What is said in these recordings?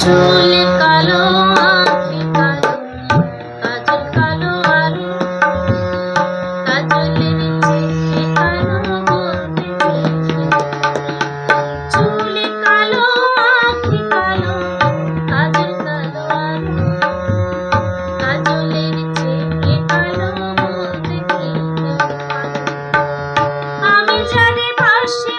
চুল কালো, আখি কালো, কাজল কালো আরু কাজলের চেয়ে কালো বলতে চুল কালো, আখি কালো, কাজল কালো আরু কাজলের চেয়ে কালো বলতে আমি জানি ভাসি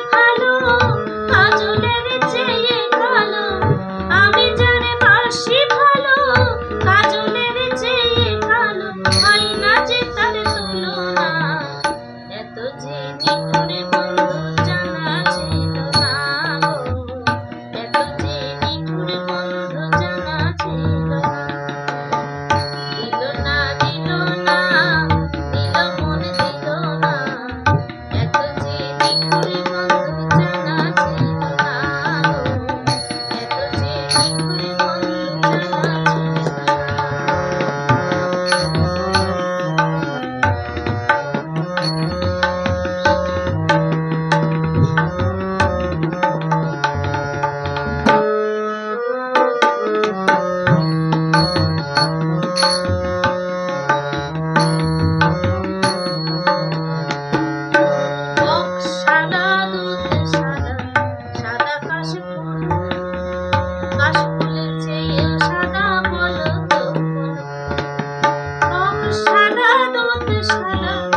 সারা দোতে সারা